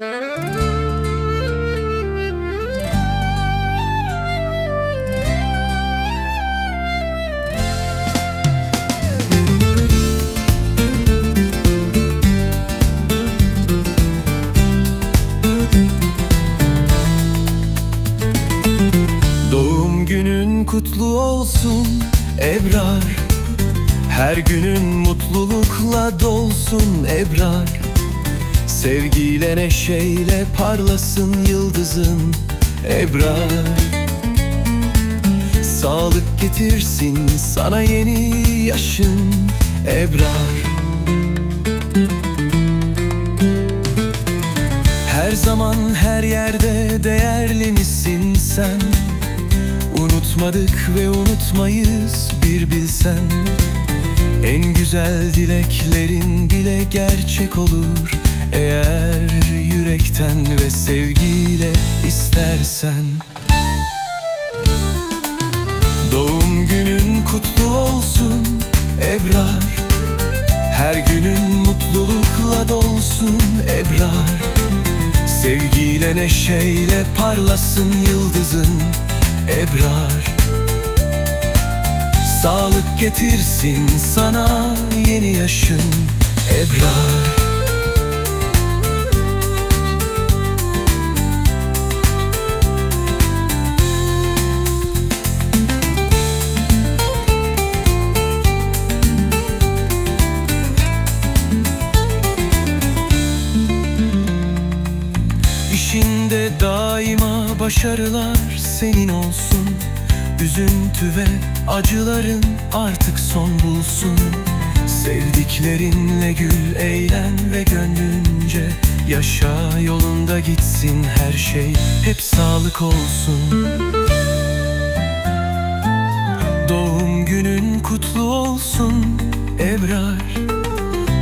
Doğum günün kutlu olsun Ebrar. Her günün mutlulukla dolsun Ebrar Sevgiyle neşeyle parlasın yıldızın Ebrar Sağlık getirsin sana yeni yaşın Ebrar Her zaman her yerde değerli misin sen? Unutmadık ve unutmayız bir bilsen. En güzel dileklerin bile gerçek olur Eğer yürekten ve sevgiyle istersen. Doğum günün kutlu olsun Ebrar. Her günün mutlulukla dolsun Ebrar. Sevgiyle neşeyle parlasın yıldızın Ebrar. Sağlık getirsin sana yeni yaşın Ebrar başarılar senin olsun. Üzüntü ve acıların artık son bulsun. Sevdiklerinle gül eğlen ve gönlünce Yaşa yolunda gitsin her şey. Hep sağlık olsun. Doğum günün kutlu olsun Ebrar.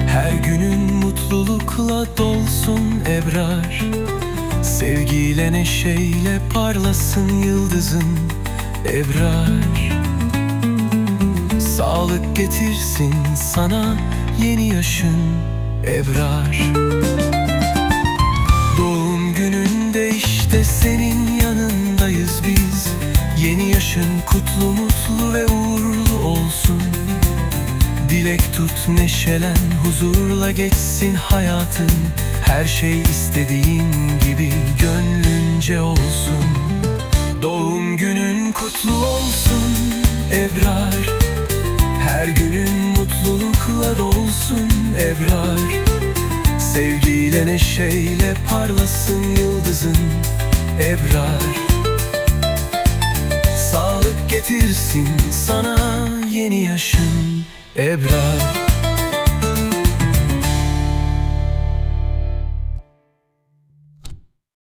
Her günün mutlulukla dolsun Ebrar Sevgiyle neşeyle parlasın yıldızın Ebrar Sağlık getirsin sana yeni yaşın Ebrar Doğum gününde işte senin yanındayız biz. Yeni yaşın kutlu mutlu ve uğurlu olsun. Dilek tut neşelen huzurla geçsin hayatın. Her şey istediğin gibi gönlünce olsun Doğum günün kutlu olsun Ebrar. Her günün mutlulukla dolsun Ebrar. Sevgiyle neşeyle parlasın yıldızın Ebrar. Sağlık getirsin sana yeni yaşın Ebrar